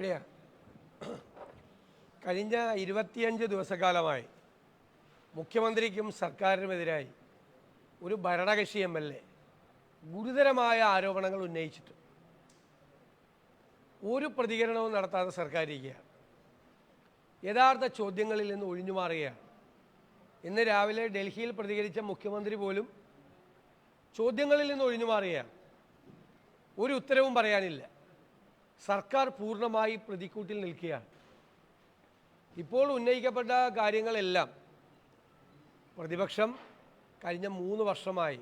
എവിടെയാ കഴിഞ്ഞ ഇരുപത്തിയഞ്ച് ദിവസക്കാലമായി മുഖ്യമന്ത്രിക്കും സർക്കാരിനുമെതിരായി ഒരു ഭരണകക്ഷി എം എൽ എ ഗുരുതരമായ ആരോപണങ്ങൾ ഉന്നയിച്ചിട്ട് ഒരു പ്രതികരണവും നടത്താതെ സർക്കാർ ഇരിക്കുകയാണ് യഥാർത്ഥ ചോദ്യങ്ങളിൽ നിന്ന് ഒഴിഞ്ഞു മാറുകയാണ്. ഇന്ന് രാവിലെ ഡൽഹിയിൽ പ്രതികരിച്ച മുഖ്യമന്ത്രി പോലും ചോദ്യങ്ങളിൽ നിന്ന് ഒഴിഞ്ഞു മാറുകയാണ്. ഒരു ഉത്തരവും പറയാനില്ല. സർക്കാർ പൂർണമായി പ്രതിക്കൂട്ടിൽ നിൽക്കുകയാണ്. ഇപ്പോൾ ഉന്നയിക്കപ്പെട്ട കാര്യങ്ങളെല്ലാം പ്രതിപക്ഷം കഴിഞ്ഞ മൂന്ന് വർഷമായി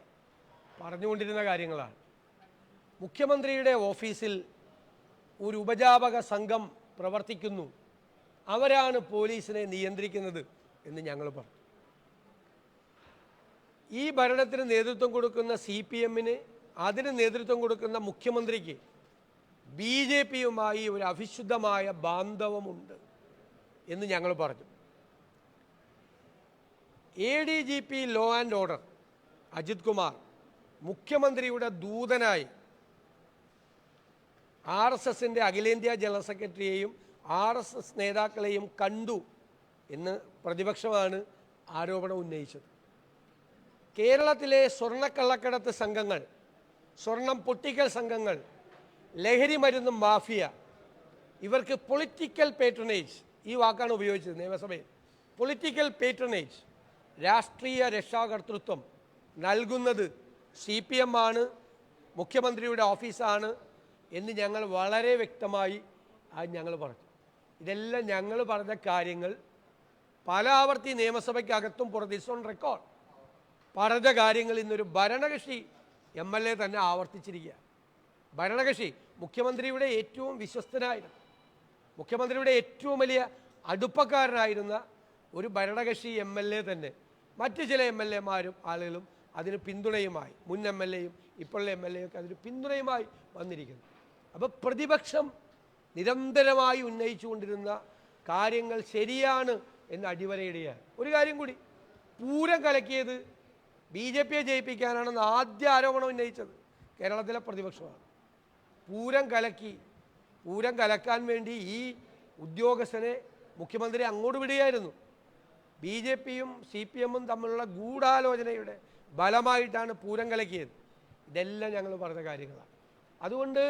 പറഞ്ഞുകൊണ്ടിരുന്ന കാര്യങ്ങളാണ്. മുഖ്യമന്ത്രിയുടെ ഓഫീസിൽ ഒരു ഉപജാപക സംഘം പ്രവർത്തിക്കുന്നു. അവരാണ് പോലീസിനെ നിയന്ത്രിക്കുന്നത് എന്ന് ഞങ്ങൾ പറഞ്ഞു. ഈ ഭരണത്തിന് നേതൃത്വം കൊടുക്കുന്ന സി പി എമ്മിന് അതിന് നേതൃത്വം കൊടുക്കുന്ന മുഖ്യമന്ത്രിക്ക് ബി ജെ പിയുമായി ഒരു അവിശുദ്ധമായ ബാന്ധവമുണ്ട് എന്ന് ഞങ്ങൾ പറഞ്ഞു. A D G P law and order Ajith Kumar മുഖ്യമന്ത്രിയുടെ ദൂതനായി ആർ എസ് എസിന്റെ അഖിലേന്ത്യാ ജനറൽ സെക്രട്ടറിയെയും ആർ എസ് എസ് നേതാക്കളെയും കണ്ടു എന്ന് പ്രതിപക്ഷമാണ് ആരോപണം ഉന്നയിച്ചത്. കേരളത്തിലെ സ്വർണക്കള്ളക്കടത്ത് സംഘങ്ങൾ സ്വർണം പൊട്ടിക്കൽ സംഘങ്ങൾ ലഹരി മരുന്ന് മാഫിയ. ഇവർക്ക് പൊളിറ്റിക്കൽ പേട്രണേജ് ഈ വാക്കാണ് ഉപയോഗിച്ചത് നിയമസഭയിൽ. പൊളിറ്റിക്കൽ പേട്രണേജ് രാഷ്ട്രീയ രക്ഷാകർതൃത്വം നൽകുന്നത് സി പി എം ആണ് മുഖ്യമന്ത്രിയുടെ ഓഫീസാണ് എന്ന് ഞങ്ങൾ വളരെ വ്യക്തമായി അത് ഞങ്ങൾ പറഞ്ഞു. ഇതെല്ലാം ഞങ്ങൾ പറഞ്ഞ കാര്യങ്ങൾ പല ആവർത്തി നിയമസഭയ്ക്കകത്തും പുറത്ത് ഇസ് ഓൺ റെക്കോർഡ് പറഞ്ഞ കാര്യങ്ങൾ ഇന്നൊരു ഭരണകക്ഷി എം എൽ എ തന്നെ ആവർത്തിച്ചിരിക്കുക ഭരണകക്ഷി മുഖ്യമന്ത്രിയുടെ ഏറ്റവും വിശ്വസ്തനായിരുന്നു മുഖ്യമന്ത്രിയുടെ ഏറ്റവും വലിയ അടുപ്പക്കാരനായിരുന്ന ഒരു ഭരണകക്ഷി എം എൽ എ തന്നെ. മറ്റ് ചില എം എൽ എമാരും ആളുകളും അതിന് പിന്തുണയുമായി മുൻ എം എൽ എയും ഇപ്പോഴുള്ള എം എൽ എ ഒക്കെ അതിന് പിന്തുണയുമായി വന്നിരിക്കുന്നു. അപ്പോൾ പ്രതിപക്ഷം നിരന്തരമായി ഉന്നയിച്ചുകൊണ്ടിരുന്ന കാര്യങ്ങൾ ശരിയാണ് എന്ന് അടിവരയിടുകയാണ്. ഒരു കാര്യം കൂടി പൂരം കലക്കിയത് ബി ജെ പിയെ ജയിപ്പിക്കാനാണെന്ന് ആദ്യ ആരോപണം ഉന്നയിച്ചത് കേരളത്തിലെ പ്രതിപക്ഷമാണ്. പൂരം കലക്കി പൂരം കലക്കാൻ വേണ്ടി ഈ ഉദ്യോഗസ്ഥനെ മുഖ്യമന്ത്രി അങ്ങോട്ട് വിടുകയായിരുന്നു. ബി ജെ പിയും സി പി എമ്മും തമ്മിലുള്ള ഗൂഢാലോചനയുടെ ബലമായിട്ടാണ് പൂരം കലക്കിയത്. ഇതെല്ലാം ഞങ്ങൾ പറഞ്ഞ കാര്യങ്ങളാണ്. അതുകൊണ്ട്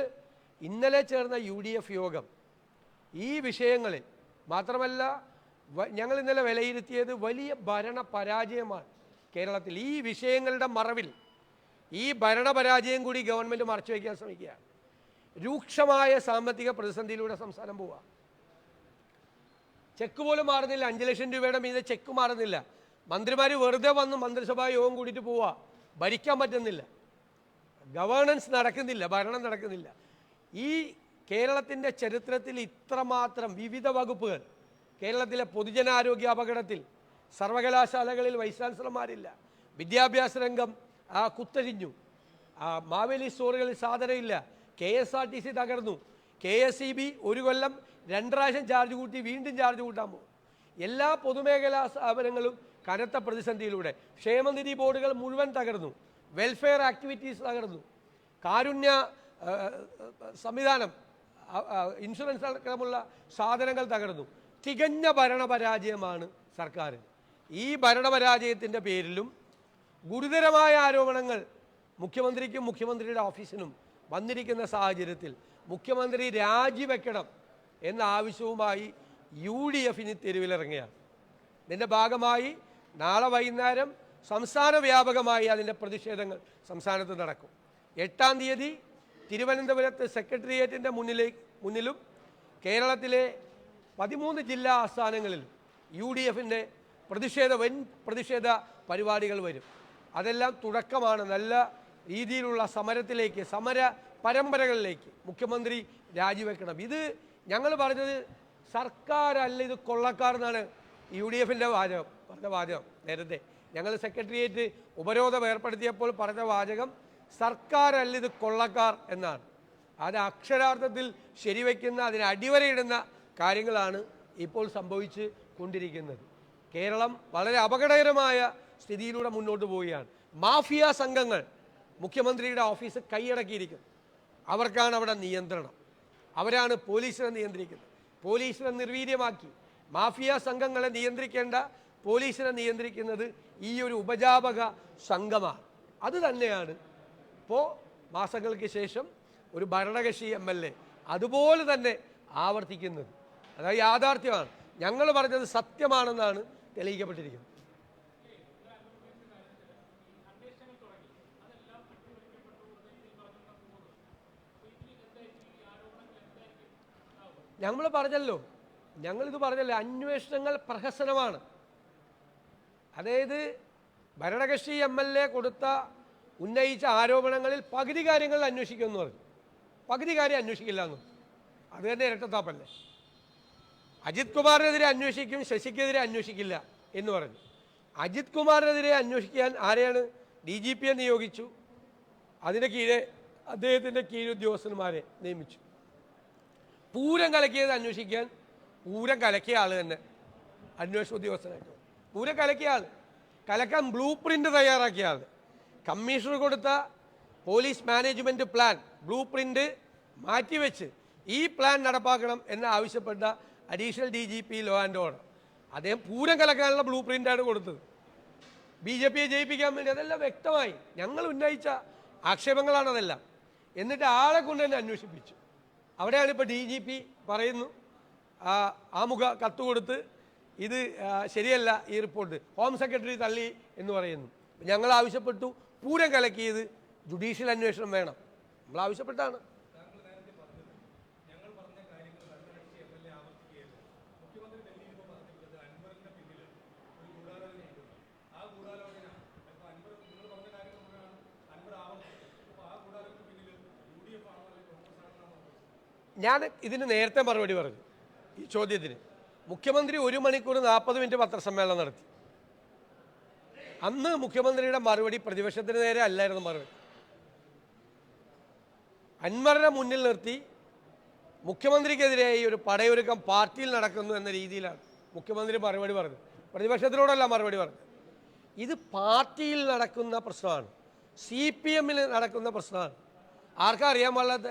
ഇന്നലെ ചേർന്ന യു ഡി എഫ് യോഗം ഈ വിഷയങ്ങളിൽ മാത്രമല്ല ഞങ്ങൾ ഇന്നലെ വിലയിരുത്തിയത് വലിയ ഭരണ പരാജയമാണ് കേരളത്തിൽ. ഈ വിഷയങ്ങളുടെ മറവിൽ ഈ ഭരണപരാജയം കൂടി ഗവൺമെന്റ് മറച്ചു വയ്ക്കാൻ ശ്രമിക്കുകയാണ്. രൂക്ഷമായ സാമ്പത്തിക പ്രതിസന്ധിയിലൂടെ സംസ്ഥാനം പോവുക. ചെക്ക് പോലും മാറുന്നില്ല. അഞ്ച് ലക്ഷം രൂപയുടെ മീതെ ചെക്ക് മാറുന്നില്ല. മന്ത്രിമാർ വെറുതെ വന്ന് മന്ത്രിസഭാ യോഗം കൂടിയിട്ട് പോവുക. ഭരിക്കാൻ പറ്റുന്നില്ല. ഗവേണൻസ് നടക്കുന്നില്ല. ഭരണം നടക്കുന്നില്ല. ഈ കേരളത്തിന്റെ ചരിത്രത്തിൽ ഇത്രമാത്രം വിവിധ വകുപ്പുകൾ കേരളത്തിലെ പൊതുജനാരോഗ്യ അപകടത്തിൽ സർവകലാശാലകളിൽ വൈസ് ചാൻസലർമാരില്ല. വിദ്യാഭ്യാസ രംഗം കുത്തഴിഞ്ഞു. മാവേലി സ്റ്റോറുകളിൽ സാധനമില്ല. K S R T C തകർന്നു. കെ എസ് ഇ ബി ഒരു കൊല്ലം രണ്ട് പ്രാവശ്യം ചാർജ് കൂട്ടി വീണ്ടും ചാർജ് കൂട്ടാൻ പോകും. എല്ലാ പൊതുമേഖലാ സ്ഥാപനങ്ങളും കനത്ത പ്രതിസന്ധിയിലൂടെ. ക്ഷേമനിധി ബോർഡുകൾ മുഴുവൻ തകർന്നു. വെൽഫെയർ ആക്ടിവിറ്റീസ് തകർന്നു. കാരുണ്യ സംവിധാനം ഇൻഷുറൻസ് അടക്കമുള്ള സാധനങ്ങൾ തകർന്നു. തികഞ്ഞ ഭരണപരാജയമാണ് സർക്കാർ ഈ ഭരണപരാജയത്തിന്റെ പേരിലും ഗുരുതരമായ ആരോപണങ്ങൾ മുഖ്യമന്ത്രിക്കും മുഖ്യമന്ത്രിയുടെ ഓഫീസിനും വന്നിരിക്കുന്ന സാഹചര്യത്തിൽ മുഖ്യമന്ത്രി രാജിവെക്കണം എന്ന ആവശ്യവുമായി യു ഡി എഫിന് തെരുവിലിറങ്ങുകയാണ് ഇതിന്റെ ഭാഗമായി നാളെ വൈകുന്നേരം സംസ്ഥാന വ്യാപകമായി അതിന്റെ പ്രതിഷേധങ്ങൾ സംസ്ഥാനത്ത് നടക്കും. എട്ടാം തീയതി തിരുവനന്തപുരത്ത് സെക്രട്ടേറിയറ്റിന്റെ മുന്നിലേക്ക് മുന്നിലും കേരളത്തിലെ പതിമൂന്ന് ജില്ലാ ആസ്ഥാനങ്ങളിലും യു ഡി എഫിന്റെ പ്രതിഷേധ വൻ പ്രതിഷേധ പരിപാടികൾ വരും. അതെല്ലാം തുടക്കമാണ്. നല്ല രീതിയിലുള്ള സമരത്തിലേക്ക് സമര പരമ്പരകളിലേക്ക് മുഖ്യമന്ത്രി രാജിവെക്കണം. ഇത് ഞങ്ങൾ പറഞ്ഞത് സർക്കാരല്ല ഇത് കൊള്ളക്കാർ എന്നാണ് യു ഡി എഫിന്റെ വാചകം പറഞ്ഞ വാചകം നേരത്തെ. ഞങ്ങൾ സെക്രട്ടേറിയറ്റ് ഉപരോധം ഏർപ്പെടുത്തിയപ്പോൾ പറഞ്ഞ വാചകം സർക്കാരല്ല ഇത് കൊള്ളക്കാർ എന്നാണ്. അത് അക്ഷരാർത്ഥത്തിൽ ശരിവയ്ക്കുന്ന അതിന് അടിവരയിടുന്ന കാര്യങ്ങളാണ് ഇപ്പോൾ സംഭവിച്ച് കൊണ്ടിരിക്കുന്നത്. കേരളം വളരെ അപകടകരമായ സ്ഥിതിയിലൂടെ മുന്നോട്ട് പോവുകയാണ്. മാഫിയ സംഘങ്ങൾ മുഖ്യമന്ത്രിയുടെ ഓഫീസ് കൈയടക്കിയിരിക്കുന്നു. അവർക്കാണ് അവിടെ നിയന്ത്രണം. അവരാണ് പോലീസിനെ നിയന്ത്രിക്കുന്നത്. പോലീസിനെ നിർവീര്യമാക്കി. മാഫിയ സംഘങ്ങളെ നിയന്ത്രിക്കേണ്ട പോലീസിനെ നിയന്ത്രിക്കുന്നത് ഈ ഒരു ഉപജാപക സംഘമാണ്. അത് തന്നെയാണ് ഇപ്പോൾ മാസങ്ങൾക്ക് ശേഷം ഒരു ഭരണകക്ഷി എം എൽ എ അതുപോലെ തന്നെ ആവർത്തിക്കുന്നത്. അതായത് യാഥാർത്ഥ്യമാണ്. ഞങ്ങൾ പറഞ്ഞത് സത്യമാണെന്നാണ് തെളിയിക്കപ്പെട്ടിരിക്കുന്നത്. ഞങ്ങൾ പറഞ്ഞല്ലോ ഞങ്ങളിത് പറഞ്ഞല്ലോ അന്വേഷണങ്ങൾ പ്രഹസനമാണ്. അതായത് ഭരണകക്ഷി എം എൽ എ കൊടുത്ത ഉന്നയിച്ച ആരോപണങ്ങളിൽ പകുതി കാര്യങ്ങൾ അന്വേഷിക്കുമെന്ന് പറഞ്ഞു. പകുതി കാര്യം അന്വേഷിക്കില്ല എന്നും. അത് തന്നെ ഇരട്ടത്താപ്പല്ലേ? അജിത് കുമാറിനെതിരെ അന്വേഷിക്കും ശശിക്കെതിരെ അന്വേഷിക്കില്ല എന്ന് പറഞ്ഞു. അജിത് കുമാറിനെതിരെ അന്വേഷിക്കാൻ ആരെയാണ്? ഡി ജി പിയെ നിയോഗിച്ചു. അതിന്റെ കീഴെ അദ്ദേഹത്തിന്റെ കീഴുദ്യോഗസ്ഥന്മാരെ നിയമിച്ചു. പൂരം കലക്കിയത് അന്വേഷിക്കാൻ പൂരം കലക്കിയ ആൾ തന്നെ. അന്വേഷണ ഉദ്യോഗസ്ഥനായിട്ട്. പൂരം കലക്കിയ ആൾ കലക്കാൻ ബ്ലൂ പ്രിന്റ് തയ്യാറാക്കിയ ആൾ കമ്മീഷണർ കൊടുത്ത police management plan blue print മാറ്റിവെച്ച് ഈ പ്ലാൻ നടപ്പാക്കണം എന്ന് ആവശ്യപ്പെട്ട additional D G P law and order അദ്ദേഹം പൂരം കലക്കാനുള്ള ബ്ലൂ പ്രിന്റാണ് കൊടുത്തത്. ബി ജെ പിയെ ജയിപ്പിക്കാൻ വേണ്ടി അതെല്ലാം വ്യക്തമായി ഞങ്ങൾ ഉന്നയിച്ച ആക്ഷേപങ്ങളാണ് അതെല്ലാം. എന്നിട്ട് ആളെ കൊണ്ട് തന്നെ അന്വേഷിപ്പിച്ചു. അവിടെയാണ് ഇപ്പോൾ ഡി ജി പി പറയുന്നു. ആമുഖ കത്ത് കൊടുത്ത് ഇത് ശരിയല്ല ഈ റിപ്പോർട്ട്. ഹോം സെക്രട്ടറി തള്ളി എന്ന് പറയുന്നു. ഞങ്ങൾ ആവശ്യപ്പെട്ടു. പൂരം കലക്കിയത് ജുഡീഷ്യൽ അന്വേഷണം വേണം. നമ്മൾ ആവശ്യപ്പെട്ടാണ്. ഞാൻ ഇതിന് നേരത്തെ മറുപടി പറഞ്ഞു. ഈ ചോദ്യത്തിന്. മുഖ്യമന്ത്രി ഒരു മണിക്കൂർ നാൽപ്പത് മിനിറ്റ് പത്രസമ്മേളനം നടത്തി. അന്ന് മുഖ്യമന്ത്രിയുടെ മറുപടി പ്രതിപക്ഷത്തിന് നേരെ അല്ലായിരുന്നു മറുപടി. അൻവറിനെ മുന്നിൽ നിർത്തി മുഖ്യമന്ത്രിക്കെതിരായി ഒരു പടയൊരുക്കം പാർട്ടിയിൽ നടക്കുന്നു എന്ന രീതിയിലാണ് മുഖ്യമന്ത്രി മറുപടി പറഞ്ഞത്. പ്രതിപക്ഷത്തിനോടല്ല മറുപടി പറഞ്ഞത്. ഇത് പാർട്ടിയിൽ നടക്കുന്ന പ്രശ്നമാണ്. സി പി എമ്മിൽ നടക്കുന്ന പ്രശ്നമാണ്. ആർക്കാ അറിയാൻ പാടില്ലാത്ത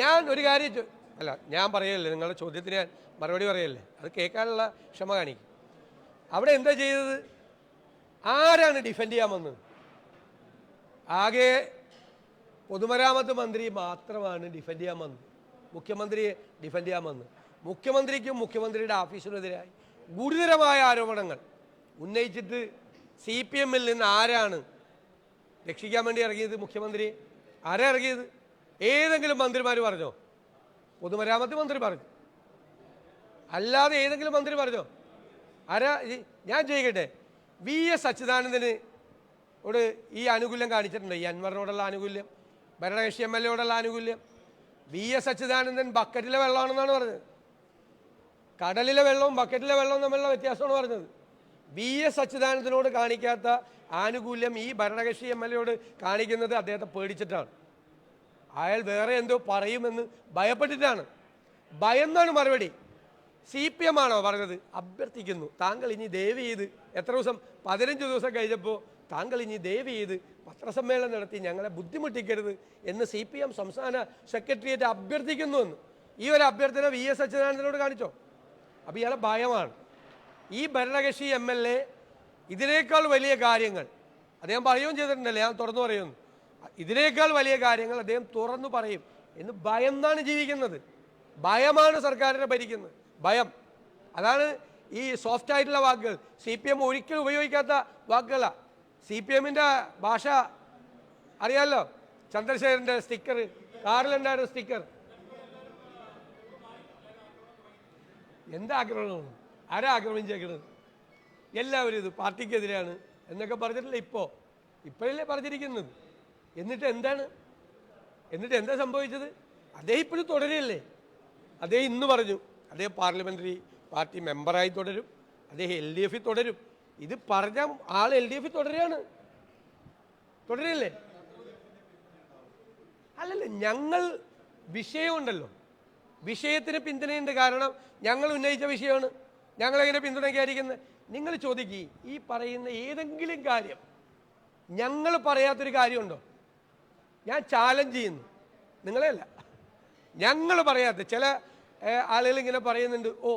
ഞാൻ ഒരു കാര്യം അല്ല ഞാൻ പറയല്ലേ നിങ്ങളുടെ ചോദ്യത്തിന് ഞാൻ മറുപടി പറയല്ലേ? അത് കേൾക്കാനുള്ള ക്ഷമ കാണിക്കും. അവിടെ എന്താ ചെയ്തത്? ആരാണ് ഡിഫെൻഡ് ചെയ്യാൻ വന്നത് ആകെ പൊതുമരാമത്ത് മന്ത്രി മാത്രമാണ് ഡിഫെൻഡ് ചെയ്യാൻ വന്നത് മുഖ്യമന്ത്രിയെ ഡിഫെൻഡ് ചെയ്യാൻ വന്നത് മുഖ്യമന്ത്രിക്കും മുഖ്യമന്ത്രിയുടെ ഓഫീസിനെതിരായി ഗുരുതരമായ ആരോപണങ്ങൾ ഉന്നയിച്ചിട്ട് സി പി എമ്മിൽ നിന്ന് ആരാണ് രക്ഷിക്കാൻ വേണ്ടി ഇറങ്ങിയത് മുഖ്യമന്ത്രി? ആരാ ഇറങ്ങിയത്? ഏതെങ്കിലും മന്ത്രിമാർ പറഞ്ഞോ? പൊതുമരാമത്ത് മന്ത്രി പറഞ്ഞു. അല്ലാതെ ഏതെങ്കിലും മന്ത്രി പറഞ്ഞോ? ആരാ ഞാൻ ചോദിക്കട്ടെ വി എസ് അച്യുതാനന്ദന് ഓട് ഈ ആനുകൂല്യം കാണിച്ചിട്ടുണ്ട്. ഈ അൻവറിനോടുള്ള ആനുകൂല്യം ഭരണകക്ഷി എം എൽ എയോടുള്ള ആനുകൂല്യം. വി എസ് അച്യുതാനന്ദൻ ബക്കറ്റിലെ വെള്ളമാണെന്നാണ് പറഞ്ഞത്. കടലിലെ വെള്ളവും ബക്കറ്റിലെ വെള്ളവും തമ്മിലുള്ള വ്യത്യാസമാണ് പറഞ്ഞത്. വി എസ് അച്യുതാനന്ദനോട് കാണിക്കാത്ത ആനുകൂല്യം ഈ ഭരണകക്ഷി എം എൽ എയോട് കാണിക്കുന്നത് അദ്ദേഹത്തെ പേടിച്ചിട്ടാണ്. അയാൾ വേറെ എന്തോ പറയുമെന്ന് ഭയപ്പെട്ടിട്ടാണ്. ഭയന്നാണ് മറുപടി. സി പി എം ആണോ പറഞ്ഞത്? അഭ്യർത്ഥിക്കുന്നു. താങ്കൾ ഇനി ദയവ് ചെയ്ത് എത്ര ദിവസം പതിനഞ്ച് ദിവസം കഴിഞ്ഞപ്പോൾ താങ്കൾ ഇനി ദയവ് ചെയ്ത് പത്രസമ്മേളനം നടത്തി ഞങ്ങളെ ബുദ്ധിമുട്ടിക്കരുത് എന്ന് സി പി എം സംസ്ഥാന സെക്രട്ടേറിയറ്റ് അഭ്യർത്ഥിക്കുന്നു എന്ന്. ഈ ഒരു അഭ്യർത്ഥന വി എസ് അച്യുതാനന്ദനോട് കാണിച്ചോ? അപ്പോൾ ഇയാളെ ഭയമാണ്. ഈ ഭരണകക്ഷി എം എൽ എ ഇതിനേക്കാൾ വലിയ കാര്യങ്ങൾ. അദ്ദേഹം പറയുകയും ചെയ്തിട്ടുണ്ടല്ലേ? ഞാൻ തുറന്നു പറയുന്നു. ഇതിനേക്കാൾ വലിയ കാര്യങ്ങൾ അദ്ദേഹം തുറന്നു പറയും എന്ന് ഭയന്നാണ് ജീവിക്കുന്നത്. ഭയമാണ് സർക്കാരിനെ ഭരിക്കുന്നത്. ഭയം. അതാണ് ഈ സോഫ്റ്റ് ആയിട്ടുള്ള വാക്കുകൾ. സി പി എം ഒരിക്കലും ഉപയോഗിക്കാത്ത വാക്കുകളാണ് സി പി എമ്മിന്റെ ഭാഷ അറിയാമല്ലോ ചന്ദ്രശേഖരന്റെ സ്റ്റിക്കർ കാറിലുണ്ടായിരുന്ന സ്റ്റിക്കർ എന്താ ആരാഗ്രഹം ആരാ ആക്രമിച്ചേക്കുന്നത് എല്ലാവരും ഇത് പാർട്ടിക്കെതിരെയാണ് എന്നൊക്കെ പറഞ്ഞിട്ടില്ല ഇപ്പോൾ ഇപ്പോഴല്ലേ പറഞ്ഞിരിക്കുന്നത്. എന്നിട്ട് എന്താണ്? എന്നിട്ട് എന്താ സംഭവിച്ചത്? അദ്ദേഹം ഇപ്പോഴും തുടരുകയല്ലേ അദ്ദേഹം ഇന്ന് പറഞ്ഞു അദ്ദേഹം പാർലമെന്ററി പാർട്ടി മെമ്പറായി തുടരും അദ്ദേഹം എൽ ഡി എഫിൽ തുടരും. ഇത് പറഞ്ഞ ആൾ എൽ ഡി എഫിൽ തുടരുകയാണ് തുടരുകയല്ലേ അല്ലല്ല ഞങ്ങൾ വിഷയമുണ്ടല്ലോ വിഷയത്തിന് പിന്തുണയുണ്ട് കാരണം ഞങ്ങൾ ഉന്നയിച്ച വിഷയമാണ്. ഞങ്ങളെങ്ങനെ പിന്തുണയ്ക്കാതിരിക്കുന്നത് നിങ്ങൾ ചോദിക്കുക ഈ പറയുന്ന ഏതെങ്കിലും കാര്യം ഞങ്ങൾ പറയാത്തൊരു കാര്യമുണ്ടോ? ഞാൻ ചാലഞ്ച് ചെയ്യുന്നു. നിങ്ങളെ അല്ല ഞങ്ങൾ പറയാത്ത ചില ആളുകൾ ഇങ്ങനെ പറയുന്നുണ്ട് ഓ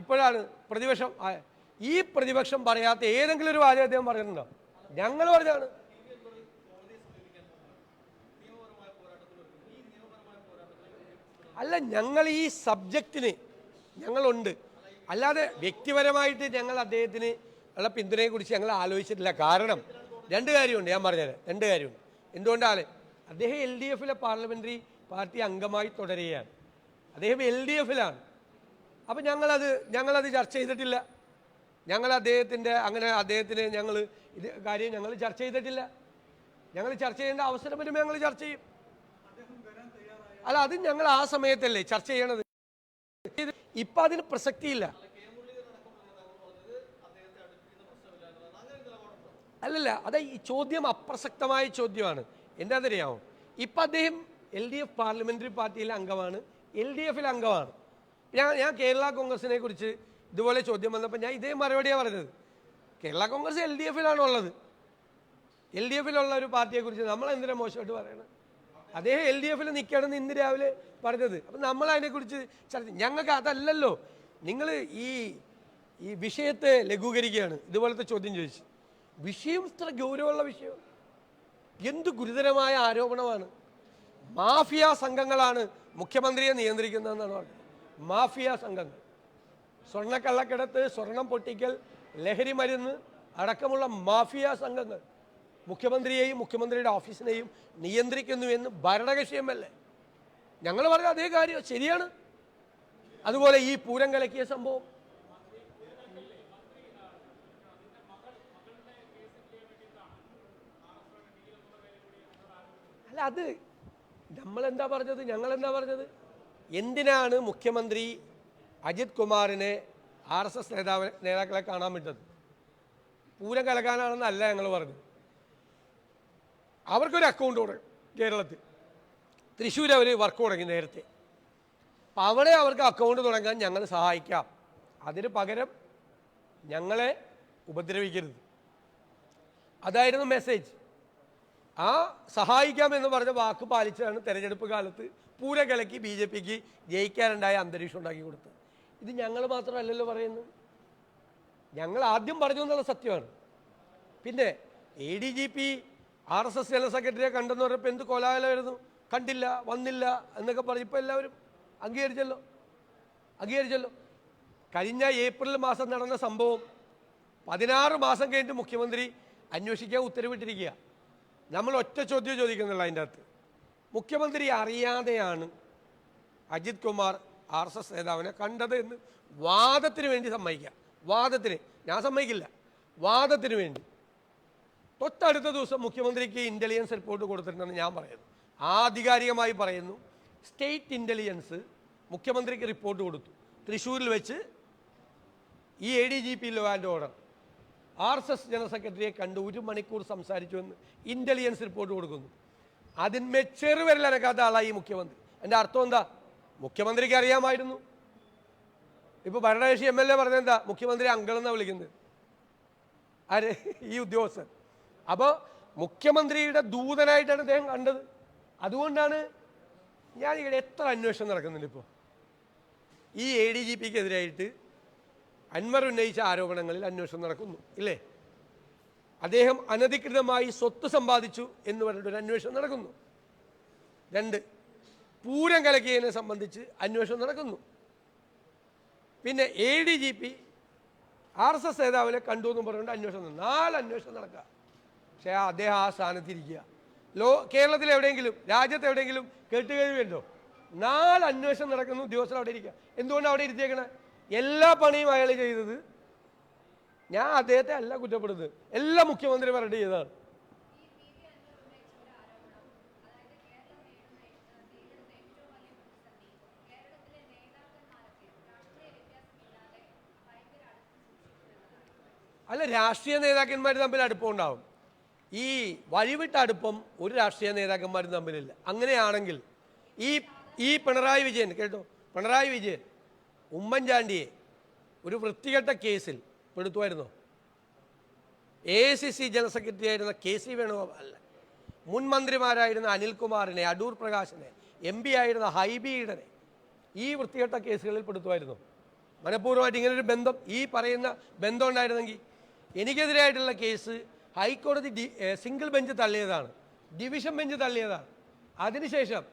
ഇപ്പോഴാണ് പ്രതിപക്ഷം ഈ പ്രതിപക്ഷം പറയാത്ത ഏതെങ്കിലും ഒരു വാചകം അദ്ദേഹം പറഞ്ഞിട്ടുണ്ടോ ഞങ്ങൾ പറഞ്ഞാണ് അല്ല ഞങ്ങൾ ഈ സബ്ജക്റ്റിന് ഞങ്ങളുണ്ട്. അല്ലാതെ വ്യക്തിപരമായിട്ട് ഞങ്ങൾ അദ്ദേഹത്തിന് ഉള്ള പിന്തുണയെക്കുറിച്ച് ഞങ്ങൾ ആലോചിച്ചിട്ടില്ല. കാരണം രണ്ട് കാര്യമുണ്ട് ഞാൻ പറഞ്ഞുതരാം. രണ്ട് കാര്യമുണ്ട്. എന്തുകൊണ്ടാണ്? അദ്ദേഹം എൽ ഡി എഫിലെ പാർലമെന്ററി പാർട്ടി അംഗമായി തുടരുകയാണ്. അദ്ദേഹം എൽ ഡി എഫിലാണ്. അപ്പം ഞങ്ങളത് ഞങ്ങളത് ചർച്ച ചെയ്തിട്ടില്ല. ഞങ്ങൾ അദ്ദേഹത്തിന്റെ അങ്ങനെ അദ്ദേഹത്തിന് ഞങ്ങൾ ഇത് കാര്യം ഞങ്ങൾ ചർച്ച ചെയ്തിട്ടില്ല. ഞങ്ങൾ ചർച്ച ചെയ്യേണ്ട അവസരം വരുമ്പോൾ ഞങ്ങൾ ചർച്ച ചെയ്യും. അല്ല അത് ഞങ്ങൾ ആ സമയത്തല്ലേ ചർച്ച ചെയ്യണത്. ഇപ്പം ഇപ്പൊ അതിന് പ്രസക്തിയില്ല. അല്ലല്ല അത് ഈ ചോദ്യം അപ്രസക്തമായ ചോദ്യമാണ്. എന്താണെന്നറിയാമോ? ഇപ്പം അദ്ദേഹം എൽ ഡി എഫ് പാർലമെന്ററി പാർട്ടിയിലെ അംഗമാണ് എൽ ഡി എഫിലെ അംഗമാണ്. ഞാൻ ഞാൻ കേരള കോൺഗ്രസിനെ കുറിച്ച് ഇതുപോലെ ചോദ്യം വന്നപ്പോൾ ഞാൻ ഇതേ മറുപടിയാണ് പറഞ്ഞത്. കേരള കോൺഗ്രസ് എൽ ഡി എഫിലാണ് ഉള്ളത്. എൽ ഡി എഫിലുള്ള ഒരു പാർട്ടിയെക്കുറിച്ച് നമ്മൾ എന്തിനാ മോശമായിട്ട് പറയണം? അദ്ദേഹം എൽ ഡി എഫിൽ നിൽക്കണമെന്ന് ഇന്ന് രാവിലെ പറഞ്ഞത്. അപ്പം നമ്മൾ അതിനെക്കുറിച്ച് ചർച്ച ഞങ്ങൾക്ക് അതല്ലല്ലോ. നിങ്ങൾ ഈ ഈ വിഷയത്തെ ലഘൂകരിക്കുകയാണ്. ഇതുപോലത്തെ ചോദ്യം ചോദിച്ച്. വിഷയം ഇത്ര ഗൗരവമുള്ള വിഷയം. എന്ത് ഗുരുതരമായ ആരോപണമാണ്. മാഫിയ സംഘങ്ങളാണ് മുഖ്യമന്ത്രിയെ നിയന്ത്രിക്കുന്നതെന്നാണ് പറഞ്ഞത്. മാഫിയ സംഘങ്ങൾ. സ്വർണക്കള്ളക്കിടത്ത് സ്വർണം പൊട്ടിക്കൽ ലഹരി മരുന്ന് അടക്കമുള്ള മാഫിയ സംഘങ്ങൾ മുഖ്യമന്ത്രിയെയും മുഖ്യമന്ത്രിയുടെ ഓഫീസിനെയും നിയന്ത്രിക്കുന്നു എന്ന് ഭരണകക്ഷി എം എൽ എ. ഞങ്ങൾ പറഞ്ഞ അതേ കാര്യം ശരിയാണ്. അതുപോലെ ഈ പൂരം കലക്കിയ സംഭവം. അല്ല അത് നമ്മളെന്താ പറഞ്ഞത്? ഞങ്ങളെന്താ പറഞ്ഞത്? എന്തിനാണ് മുഖ്യമന്ത്രി അജിത് കുമാറിനെ ആർ എസ് എസ് നേതാവ് നേതാക്കളെ കാണാൻ വിട്ടത്? പൂരം കലക്കാനാണെന്നല്ല ഞങ്ങൾ പറഞ്ഞു അവർക്കൊരു അക്കൗണ്ട് തുടങ്ങി കേരളത്തിൽ. തൃശ്ശൂർ അവർ വർക്ക് തുടങ്ങി നേരത്തെ. അപ്പം അവിടെ അവർക്ക് അക്കൗണ്ട് തുടങ്ങാൻ ഞങ്ങൾ സഹായിക്കാം. അതിന് പകരം ഞങ്ങളെ ഉപദ്രവിക്കരുത്. അതായിരുന്നു മെസ്സേജ് ആ സഹായിക്കാം എന്ന് പറഞ്ഞ വാക്ക് പാലിച്ചാണ് തെരഞ്ഞെടുപ്പ് കാലത്ത് പൂര കലക്കി ബി ജെ പിക്ക് ജയിക്കാനുണ്ടായ അന്തരീക്ഷം ഉണ്ടാക്കി കൊടുത്തത്. ഇത് ഞങ്ങൾ മാത്രമല്ലല്ലോ പറയുന്നത്. ഞങ്ങൾ ആദ്യം പറഞ്ഞു എന്നുള്ള സത്യമാണ്. പിന്നെ A D G P R S S general സെക്രട്ടറിയെ കണ്ടെന്ന് പറഞ്ഞപ്പോൾ എന്ത് കോലാഹലമായിരുന്നു? കണ്ടില്ല വന്നില്ല എന്നൊക്കെ പറഞ്ഞു ഇപ്പോൾ എല്ലാവരും അംഗീകരിച്ചല്ലോ. അംഗീകരിച്ചല്ലോ. കഴിഞ്ഞ ഏപ്രിൽ മാസം നടന്ന സംഭവം പതിനാറ് മാസം കഴിഞ്ഞിട്ട് മുഖ്യമന്ത്രി അന്വേഷിക്കാൻ ഉത്തരവിട്ടിരിക്കുക നമ്മൾ ഒറ്റ ചോദ്യം ചോദിക്കുന്നുള്ള അതിന്റെ അകത്ത്. മുഖ്യമന്ത്രി അറിയാതെയാണ് Ajith Kumar R S S നേതാവിനെ കണ്ടത് എന്ന് വാദത്തിന് വേണ്ടി സമ്മതിക്കാം വാദത്തിന്. ഞാൻ സമ്മതിക്കില്ല. വാദത്തിന് വേണ്ടി. തൊട്ടടുത്ത ദിവസം മുഖ്യമന്ത്രിക്ക് ഇന്റലിജൻസ് റിപ്പോർട്ട് കൊടുത്തിട്ടുണ്ടെന്ന് ഞാൻ പറയുന്നു. ആധികാരികമായി പറയുന്നു. സ്റ്റേറ്റ് ഇന്റലിജൻസ് മുഖ്യമന്ത്രിക്ക് റിപ്പോർട്ട് കൊടുത്തു. തൃശ്ശൂരിൽ വെച്ച് ഈ A D G P law and order R S S general സെക്രട്ടറിയെ കണ്ട് ഒരു മണിക്കൂർ സംസാരിച്ചു എന്ന് ഇന്റലിജൻസ് റിപ്പോർട്ട് കൊടുക്കുന്നു അതിന്മേ ചെറുവിരലനക്കാത്ത ആളായി മുഖ്യമന്ത്രി. എന്റെ അർത്ഥം എന്താ? മുഖ്യമന്ത്രിക്ക് അറിയാമായിരുന്നു. ഇപ്പോൾ ഭരണകക്ഷി എം എൽ എ പറഞ്ഞെന്താ? മുഖ്യമന്ത്രി അങ്കളെന്നാണ് വിളിക്കുന്നത്. ആര്? ഈ ഉദ്യോഗസ്ഥൻ. അപ്പോൾ മുഖ്യമന്ത്രിയുടെ ദൂതനായിട്ടാണ് അദ്ദേഹം കണ്ടത്. അതുകൊണ്ടാണ് ഞാൻ ഇവിടെ എത്ര അന്വേഷണം നടക്കുന്നുണ്ട് ഇപ്പോൾ ഈ എ ഡി ജി പിക്ക് എതിരായിട്ട് അൻവർ ഉന്നയിച്ച ആരോപണങ്ങളിൽ അന്വേഷണം നടക്കുന്നു ഇല്ലേ? അദ്ദേഹം അനധികൃതമായി സ്വത്ത് സമ്പാദിച്ചു എന്ന് പറഞ്ഞിട്ടൊരു അന്വേഷണം നടക്കുന്നു. രണ്ട് പൂരം കലക്കിയതിനെ സംബന്ധിച്ച് അന്വേഷണം നടക്കുന്നു. പിന്നെ A D G P R S S നേതാവിനെ കണ്ടു എന്ന് പറഞ്ഞുകൊണ്ട് അന്വേഷണം നാല് അന്വേഷണം നടക്കുക. പക്ഷേ അദ്ദേഹം ആ സ്ഥാനത്തിരിക്കുക ലോ കേരളത്തിൽ എവിടെയെങ്കിലും രാജ്യത്ത് എവിടെയെങ്കിലും കേട്ടുകഴിവുണ്ടോ നാല് അന്വേഷണം നടക്കുന്നു ഉദ്യോഗസ്ഥർ അവിടെ ഇരിക്കുക. എന്തുകൊണ്ട് അവിടെ ഇരുത്തിയേക്കണേ? എല്ലാ പണിയും അയാൾ ചെയ്തത്. ഞാൻ അദ്ദേഹത്തെ അല്ല കുറ്റപ്പെടുന്നത്. എല്ലാ മുഖ്യമന്ത്രിമാരുടെ ചെയ്തതാണ്. അല്ല രാഷ്ട്രീയ നേതാക്കന്മാർ തമ്മിൽ അടുപ്പമുണ്ടാവും ഈ വഴിവിട്ട അടുപ്പം ഒരു രാഷ്ട്രീയ നേതാക്കന്മാരും തമ്മിലില്ല. അങ്ങനെയാണെങ്കിൽ ഈ ഈ പിണറായി വിജയൻ കേട്ടോ? പിണറായി വിജയൻ. ഉമ്മൻചാണ്ടിയെ ഒരു വൃത്തികെട്ട കേസിൽ പെടുത്തുമായിരുന്നോ. A C C general secretary ആയിരുന്ന കെ സി വേണുഗോപാലിനെ മുൻ മന്ത്രിമാരായിരുന്ന അനിൽകുമാറിനെ അടൂർ പ്രകാശിനെ എം പി ആയിരുന്ന ഹൈബി ഈഡനെ ഈ വൃത്തികെട്ട കേസുകളിൽ പെടുത്തുമായിരുന്നു. മനഃപൂർവമായിട്ട് ഇങ്ങനൊരു ബന്ധം ഈ പറയുന്ന ബന്ധം ഉണ്ടായിരുന്നെങ്കിൽ എനിക്കെതിരായിട്ടുള്ള കേസ് ഹൈക്കോടതി സിംഗിൾ ബെഞ്ച് തള്ളിയതാണ് ഡിവിഷൻ ബെഞ്ച് തള്ളിയതാണ്. അതിനുശേഷം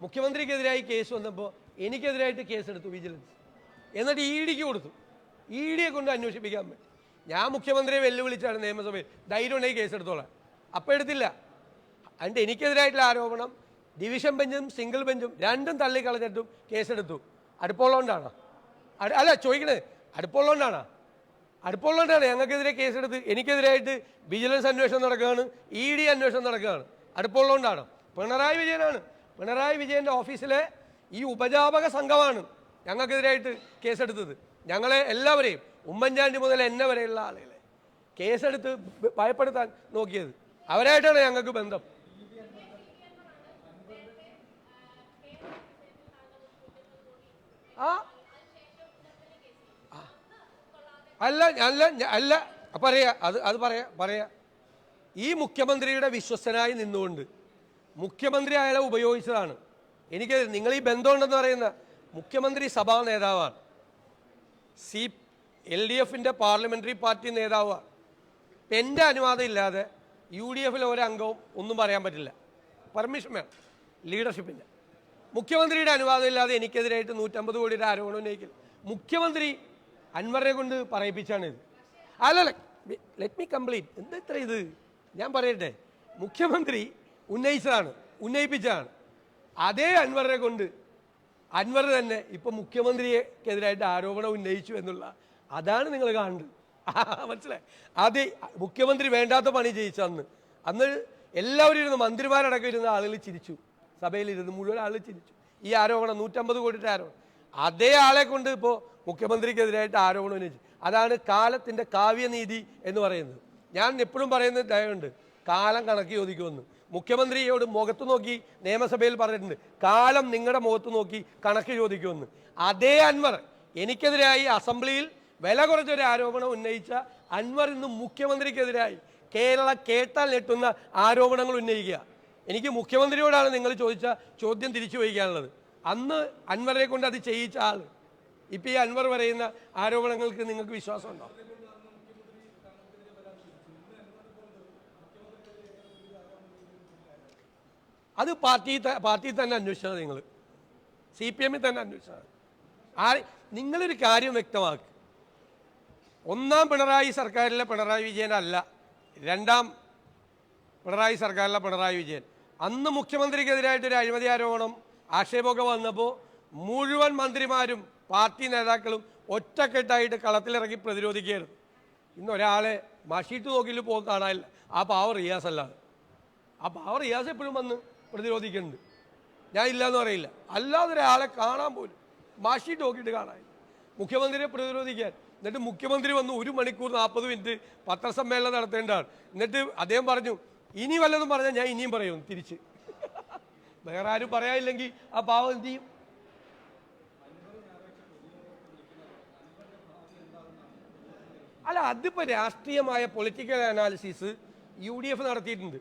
മുഖ്യമന്ത്രിക്കെതിരായി കേസ് വന്നപ്പോൾ എനിക്കെതിരായിട്ട് കേസെടുത്തു വിജിലൻസ്. എന്നിട്ട് ഇ ഡിക്ക് കൊടുത്തു. ഇ ഡിയെ കൊണ്ട് അന്വേഷിപ്പിക്കാൻ പറ്റും. ഞാൻ മുഖ്യമന്ത്രിയെ വെല്ലുവിളിച്ചാണ് നിയമസഭയിൽ. ധൈര്യം ഉണ്ടെങ്കിൽ കേസെടുത്തോളാം. അപ്പോൾ എടുത്തില്ല. അതിന്റെ എനിക്കെതിരായിട്ടുള്ള ആരോപണം ഡിവിഷൻ ബെഞ്ചും സിംഗിൾ ബെഞ്ചും രണ്ടും തള്ളിക്കളഞ്ഞിട്ടും കേസെടുത്തു. അടുപ്പമുള്ളതുകൊണ്ടാണ്? അട്- അല്ല ചോദിക്കണേ. അടുപ്പമുള്ളതുകൊണ്ടാണ്? അടുപ്പമുള്ളതുകൊണ്ടാണ് ഞങ്ങൾക്കെതിരെ കേസെടുത്ത് എനിക്കെതിരായിട്ട് വിജിലൻസ് അന്വേഷണം നടക്കുകയാണ് ഇ ഡി അന്വേഷണം നടക്കുകയാണ്. അടുപ്പമുള്ളതുകൊണ്ടാണ്? പിണറായി വിജയനാണ്. പിണറായി വിജയന്റെ ഓഫീസിലെ ഈ ഉപജാപക സംഘമാണ് ഞങ്ങൾക്കെതിരായിട്ട് കേസെടുത്തത്. ഞങ്ങളെ എല്ലാവരെയും ഉമ്മൻചാണ്ടി മുതൽ എന്നെ വരെയുള്ള ആളുകളെ കേസെടുത്ത് ഭയപ്പെടുത്താൻ നോക്കിയത്. അവരായിട്ടാണ് ഞങ്ങൾക്ക് ബന്ധം. ആ. അല്ല അല്ല അല്ല. പറയാ അത് അത് പറയാ പറയാ. ഈ മുഖ്യമന്ത്രിയുടെ വിശ്വസ്തനായി നിന്നുകൊണ്ട് മുഖ്യമന്ത്രി അയാളെ ഉപയോഗിച്ചതാണ്. എനിക്ക് നിങ്ങൾ ഈ ബന്ധമുണ്ടെന്ന് പറയുന്ന മുഖ്യമന്ത്രി സഭാ നേതാവാണ്. സി എൽ ഡി എഫിന്റെ പാർലമെന്ററി പാർട്ടി നേതാവാണ്. ഇപ്പം എന്റെ അനുവാദം ഇല്ലാതെ യു ഡി എഫിലെ ഒരംഗവും ഒന്നും പറയാൻ പറ്റില്ല. പെർമിഷൻ വേണം. ലീഡർഷിപ്പിന്റെ മുഖ്യമന്ത്രിയുടെ അനുവാദം ഇല്ലാതെ എനിക്കെതിരായിട്ട് നൂറ്റമ്പത് കോടിയുടെ ആരോപണം ഉന്നയിക്കില്ല മുഖ്യമന്ത്രി അൻവറിനെ കൊണ്ട് പറയിപ്പിച്ചാണ് ഇത്. അല്ലല്ല ലെറ്റ് മീ കംപ്ലീറ്റ് എന്താ ഇത്ര ഇത്? ഞാൻ പറയട്ടെ. മുഖ്യമന്ത്രി ഉന്നയിച്ചതാണ് ഉന്നയിപ്പിച്ചതാണ്. അതേ അൻവറിനെ കൊണ്ട് അൻവർ തന്നെ ഇപ്പൊ മുഖ്യമന്ത്രിക്കെതിരായിട്ട് ആരോപണം ഉന്നയിച്ചു എന്നുള്ള അതാണ് നിങ്ങൾ കാണുന്നത്. മനസ്സിലായി? അത് മുഖ്യമന്ത്രി വേണ്ടാത്ത പണി ചെയ്യിച്ച അന്ന്. അന്ന് എല്ലാവരും ഇരുന്ന് മന്ത്രിമാരടക്കം ഇരുന്ന ആളുകൾ ചിരിച്ചു. സഭയിലിരുന്ന് മുഴുവൻ ആളുകൾ ചിരിച്ചു. ഈ ആരോപണം നൂറ്റമ്പത് കോടിയുടെ ആരോപണം. അതേ ആളെ കൊണ്ട് ഇപ്പോൾ മുഖ്യമന്ത്രിക്കെതിരായിട്ട് ആരോപണം ഉന്നയിച്ചു. അതാണ് കാലത്തിന്റെ കാവ്യനീതി എന്ന് പറയുന്നത്. ഞാൻ എപ്പോഴും പറയുന്ന ദയവുണ്ട് കാലം കണക്കി ചോദിക്കുമെന്ന്. മുഖ്യമന്ത്രിയോട് മുഖത്ത് നോക്കി നിയമസഭയിൽ പറഞ്ഞിട്ടുണ്ട്. കാലം നിങ്ങളുടെ മുഖത്ത് നോക്കി കണക്ക് ചോദിക്കുമെന്ന്. അതേ അൻവർ എനിക്കെതിരായി അസംബ്ലിയിൽ വില കുറച്ചൊരു ആരോപണം ഉന്നയിച്ച അൻവർ ഇന്ന് മുഖ്യമന്ത്രിക്കെതിരായി കേരള കേട്ടാൽ ഞെട്ടുന്ന ആരോപണങ്ങൾ ഉന്നയിക്കുക. എനിക്ക് മുഖ്യമന്ത്രിയോടാണ് നിങ്ങൾ ചോദിച്ച ചോദ്യം തിരിച്ചു വയ്ക്കാനുള്ളത്. അന്ന് അൻവറെ കൊണ്ട് അത് ചെയ്യിച്ച ആൾ ഇപ്പം ഈ അൻവർ പറയുന്ന ആരോപണങ്ങൾക്ക് നിങ്ങൾക്ക് വിശ്വാസമുണ്ടോ? അത് പാർട്ടി പാർട്ടിയിൽ തന്നെ അന്വേഷിച്ചത് നിങ്ങൾ. സി പി എമ്മിൽ തന്നെ അന്വേഷിച്ചത് ആ നിങ്ങളൊരു കാര്യം വ്യക്തമാക്കുക ഒന്നാം പിണറായി സർക്കാരിലെ പിണറായി വിജയൻ അല്ല. രണ്ടാം പിണറായി സർക്കാരിലെ പിണറായി വിജയൻ. അന്ന് മുഖ്യമന്ത്രിക്കെതിരായിട്ടൊരു അഴിമതി ആരോപണം ആക്ഷേപമൊക്കെ വന്നപ്പോൾ മുഴുവൻ മന്ത്രിമാരും പാർട്ടി നേതാക്കളും ഒറ്റക്കെട്ടായിട്ട് കളത്തിലിറങ്ങി പ്രതിരോധിക്കുകയായിരുന്നു. ഇന്ന് ഒരാളെ മഷീട്ട് തോക്കിൽ പോകാൻ കാണാനില്ല. ആ പാവ റിയാസ് അല്ലാതെ ആ പാവ റിയാസ് എപ്പോഴും വന്ന് പ്രതിരോധിക്കുന്നുണ്ട്. ഞാൻ ഇല്ലയെന്ന് പറയില്ല. അല്ലാതെ ഒരാളെ കാണാൻ പോലും മാഷി നോക്കിയിട്ട് കാണാൻ. മുഖ്യമന്ത്രിയെ പ്രതിരോധിക്കാൻ. എന്നിട്ട് മുഖ്യമന്ത്രി വന്ന് ഒരു മണിക്കൂർ നാൽപ്പത് മിനിറ്റ് പത്രസമ്മേളനം നടത്തേണ്ടതാണ്. എന്നിട്ട് അദ്ദേഹം പറഞ്ഞു ഇനി വല്ലതും പറഞ്ഞാൽ ഞാൻ ഇനിയും പറയും തിരിച്ച്. വേറെ ആരും പറയാനില്ലെങ്കിൽ ആ പാവം എന്ത് ചെയ്യും? അല്ല അതിപ്പോ രാഷ്ട്രീയമായ political analysis U D F നടത്തിയിട്ടുണ്ട്.